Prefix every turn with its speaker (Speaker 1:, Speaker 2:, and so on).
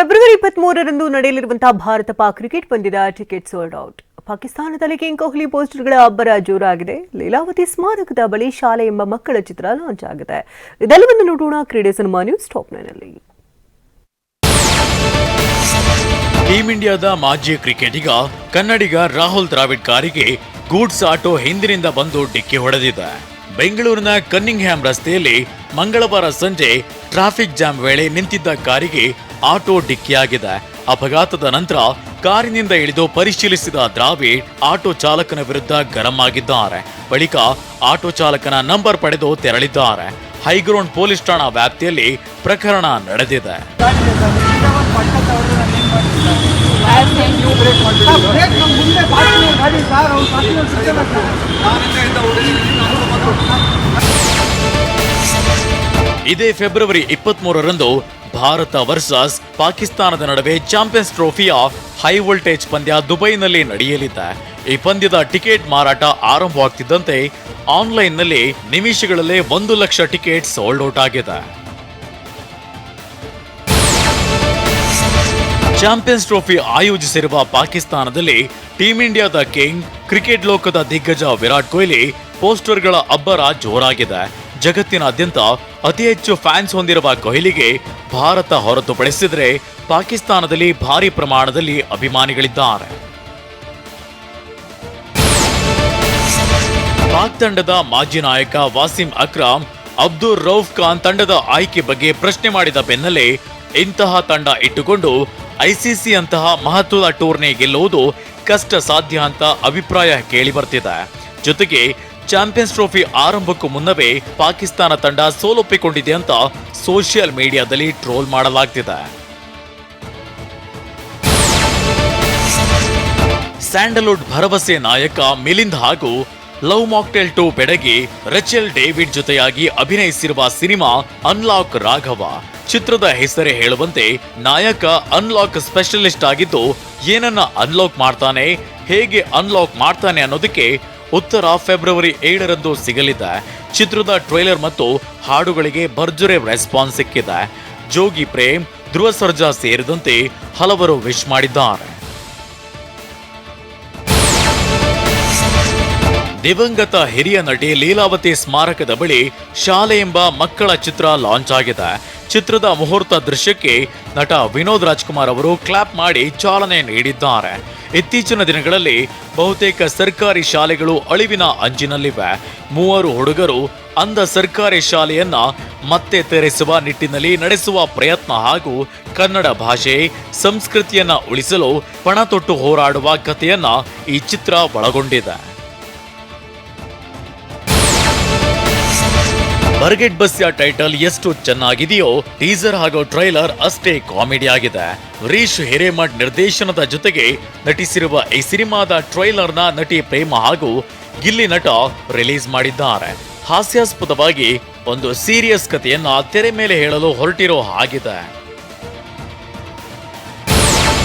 Speaker 1: February ಇಪ್ಪತ್ಮೂರರಂದು ನಡೆಯಲಿರುವಂತಹ Bharat Pak cricket ಪಂದ್ಯದ ಟಿಕೆಟ್ ಸೋಲ್ಡ್ ಔಟ್. ಪಾಕಿಸ್ತಾನದಲ್ಲಿ ಕಿಂಗ್ ಕೊಹ್ಲಿ ಪೋಸ್ಟರ್ಗಳ ಅಬ್ಬರ ಜೋರಾಗಿದೆ. ಲೀಲಾವತಿ ಸ್ಮಾರಕದ ಬಳಿ ಶಾಲೆ ಎಂಬ ಮಕ್ಕಳ ಚಿತ್ರ ಲಾಂಚ್ ಆಗಿದೆ. ಇದೆಲ್ಲವನ್ನು ನೋಡೋಣ. ಕ್ರೀಡೆ ಸಿನಿಮಾ ನ್ಯೂಸ್ ಟಾಪ್
Speaker 2: ಟೀಂ ಇಂಡಿಯಾದ ಮಾಜಿ ಕ್ರಿಕೆಟಿಗ, ಕನ್ನಡಿಗ ರಾಹುಲ್ ದ್ರಾವಿಡ್ ಕಾರಿಗೆ ಗೂಡ್ಸ್ ಆಟೋ ಹಿಂದಿನಿಂದ ಬಂದು ಡಿಕ್ಕಿ ಹೊಡೆದಿದೆ. ಬೆಂಗಳೂರಿನ ಕನ್ನಿಂಗ್ಹ್ಯಾಮ್ ರಸ್ತೆಯಲ್ಲಿ ಮಂಗಳವಾರ ಸಂಜೆ ಟ್ರಾಫಿಕ್ ಜಾಮ್ ವೇಳೆ ನಿಂತಿದ್ದ ಕಾರಿಗೆ ಆಟೋ ಡಿಕ್ಕಿಯಾಗಿದೆ ಅಪಘಾತದ ನಂತರ ಕಾರಿನಿಂದ ಇಳಿದು ಪರಿಶೀಲಿಸಿದ ದ್ರಾವಿಡ್ ಆಟೋ ಚಾಲಕನ ವಿರುದ್ಧ ಗರಂ ಆಗಿದ್ದಾರೆ. ಬಳಿಕ ಆಟೋ ಚಾಲಕನ ನಂಬರ್ ಪಡೆದು ತೆರಳಿದ್ದಾರೆ. ಹೈಗ್ರೌಂಡ್ ಪೊಲೀಸ್ ಠಾಣಾ ವ್ಯಾಪ್ತಿಯಲ್ಲಿ ಪ್ರಕರಣ ನಡೆದಿದೆ. ಇದೇ ಫೆಬ್ರವರಿ ಇಪ್ಪತ್ಮೂರರಂದು ಭಾರತ ವರ್ಸಸ್ ಪಾಕಿಸ್ತಾನದ ನಡುವೆ ಚಾಂಪಿಯನ್ಸ್ ಟ್ರೋಫಿಯ ಹೈ ವೋಲ್ಟೇಜ್ ಪಂದ್ಯ ದುಬೈನಲ್ಲಿ ನಡೆಯಲಿದೆ. ಈ ಪಂದ್ಯದ ಟಿಕೆಟ್ ಮಾರಾಟ ಆರಂಭವಾಗ್ತಿದ್ದಂತೆ ಆನ್ಲೈನ್ನಲ್ಲಿ ನಿಮಿಷಗಳಲ್ಲೇ ಒಂದು ಲಕ್ಷ ಟಿಕೆಟ್ ಸೋಲ್ಡ್ ಔಟ್ ಆಗಿದೆ. ಚಾಂಪಿಯನ್ಸ್ ಟ್ರೋಫಿ ಆಯೋಜಿಸಿರುವ ಪಾಕಿಸ್ತಾನದಲ್ಲಿ ಟೀಂ ಇಂಡಿಯಾದ ಕಿಂಗ್, ಕ್ರಿಕೆಟ್ ಲೋಕದ ದಿಗ್ಗಜ ವಿರಾಟ್ ಕೊಹ್ಲಿ ಪೋಸ್ಟರ್ಗಳ ಅಬ್ಬರ ಜೋರಾಗಿದೆ. ಜಗತ್ತಿನಾದ್ಯಂತ ಅತಿ ಹೆಚ್ಚು ಫ್ಯಾನ್ಸ್ ಹೊಂದಿರುವ ಕೊಹ್ಲಿಗೆ ಭಾರತ ಹೊರತುಪಡಿಸಿದರೆ ಪಾಕಿಸ್ತಾನದಲ್ಲಿ ಭಾರಿ ಪ್ರಮಾಣದಲ್ಲಿ ಅಭಿಮಾನಿಗಳಿದ್ದಾರೆ. ಪಾಕ್ ತಂಡದ ಮಾಜಿ ನಾಯಕ ವಾಸಿಂ ಅಕ್ರಾಮ್ ಅಬ್ದುಲ್ ರೌಫ್ ಖಾನ್ ತಂಡದ ಆಯ್ಕೆ ಬಗ್ಗೆ ಪ್ರಶ್ನೆ ಮಾಡಿದ ಬೆನ್ನಲ್ಲೇ ಇಂತಹ ತಂಡ ಇಟ್ಟುಕೊಂಡು ಐಸಿಸಿ ಅಂತಹ ಮಹತ್ವದ ಟೂರ್ನಿ ಗೆಲ್ಲುವುದು ಕಷ್ಟ ಸಾಧ್ಯ ಅಂತ ಅಭಿಪ್ರಾಯ ಕೇಳಿ ಬರ್ತಿದೆ. ಜೊತೆಗೆ ಚಾಂಪಿಯನ್ಸ್ ಟ್ರೋಫಿ ಆರಂಭಕ್ಕೂ ಮುನ್ನವೇ ಪಾಕಿಸ್ತಾನ ತಂಡ ಸೋಲೊಪ್ಪಿಕೊಂಡಿದೆ ಅಂತ ಸೋಷಿಯಲ್ ಮೀಡಿಯಾದಲ್ಲಿ ಟ್ರೋಲ್ ಮಾಡಲಾಗ್ತಿದೆ. ಸ್ಯಾಂಡಲ್ವುಡ್ ಭರವಸೆ ನಾಯಕ ಮಿಲಿಂದ್ ಹಾಗೂ ಲವ್ ಮಾಕ್ಟೆಲ್ ಟು ಬೆಡಗಿ ರಚೆಲ್ ಡೇವಿಡ್ ಜೊತೆಯಾಗಿ ಅಭಿನಯಿಸಿರುವ ಸಿನಿಮಾ ಅನ್ಲಾಕ್ ರಾಘವ. ಚಿತ್ರದ ಹೆಸರೇ ಹೇಳುವಂತೆ ನಾಯಕ ಅನ್ಲಾಕ್ ಸ್ಪೆಷಲಿಸ್ಟ್ ಆಗಿದ್ದು, ಏನನ್ನ ಅನ್ಲಾಕ್ ಮಾಡ್ತಾನೆ, ಹೇಗೆ ಅನ್ಲಾಕ್ ಮಾಡ್ತಾನೆ ಅನ್ನೋದಕ್ಕೆ ಉತ್ತರ ಫೆಬ್ರವರಿ ಏಳರಂದು ಸಿಗಲಿದೆ. ಚಿತ್ರದ ಟ್ರೈಲರ್ ಮತ್ತು ಹಾಡುಗಳಿಗೆ ಭರ್ಜರಿ ರೆಸ್ಪಾನ್ಸ್ ಸಿಕ್ಕಿದೆ. ಜೋಗಿ ಪ್ರೇಮ್, ಧ್ರುವ ಸರ್ಜಾ ಸೇರಿದಂತೆ ಹಲವರು ವಿಶ್ ಮಾಡಿದ್ದಾರೆ. ದಿವಂಗತ ಹಿರಿಯ ನಟಿ ಲೀಲಾವತಿ ಸ್ಮಾರಕದ ಬಳಿ ಶಾಲೆ ಎಂಬ ಮಕ್ಕಳ ಚಿತ್ರ ಲಾಂಚ್ ಆಗಿದೆ. ಚಿತ್ರದ ಮುಹೂರ್ತ ದೃಶ್ಯಕ್ಕೆ ನಟ ವಿನೋದ್ ರಾಜ್ಕುಮಾರ್ ಅವರು ಕ್ಲಾಪ್ ಮಾಡಿ ಚಾಲನೆ ನೀಡಿದ್ದಾರೆ. ಇತ್ತೀಚಿನ ದಿನಗಳಲ್ಲಿ ಬಹುತೇಕ ಸರ್ಕಾರಿ ಶಾಲೆಗಳು ಅಳಿವಿನ ಅಂಚಿನಲ್ಲಿವೆ. ಮೂವರು ಹುಡುಗರು ಅಂದ ಸರ್ಕಾರಿ ಶಾಲೆಯನ್ನ ಮತ್ತೆ ತೆರೆಸುವ ನಿಟ್ಟಿನಲ್ಲಿ ನಡೆಸುವ ಪ್ರಯತ್ನ ಹಾಗೂ ಕನ್ನಡ ಭಾಷೆ, ಸಂಸ್ಕೃತಿಯನ್ನ ಉಳಿಸಲು ಪಣತೊಟ್ಟು ಹೋರಾಡುವ ಕಥೆಯನ್ನ ಈ ಚಿತ್ರ ಒಳಗೊಂಡಿದೆ. ಬರ್ಗೆಟ್ ಬಸ್ಯ ಟೈಟಲ್ ಎಷ್ಟು ಚೆನ್ನಾಗಿದೆಯೋ ಟೀಸರ್ ಹಾಗೂ ಟ್ರೈಲರ್ ಅಷ್ಟೇ ಕಾಮಿಡಿ ಆಗಿದೆ. ವರೀಶ್ ಹಿರೇಮಠ್ ನಿರ್ದೇಶನದ ಜೊತೆಗೆ ನಟಿಸಿರುವ ಈ ಸಿನಿಮಾದ ಟ್ರೈಲರ್ನ ನಟಿ ಪ್ರೇಮ ಹಾಗೂ ಗಿಲ್ಲಿ ನಟ ರಿಲೀಸ್ ಮಾಡಿದ್ದಾರೆ. ಹಾಸ್ಯಾಸ್ಪದವಾಗಿ ಒಂದು ಸೀರಿಯಸ್ ಕಥೆಯನ್ನ ತೆರೆ ಮೇಲೆ ಹೇಳಲು ಹೊರಟಿರೋ ಹಾಗಿದೆ.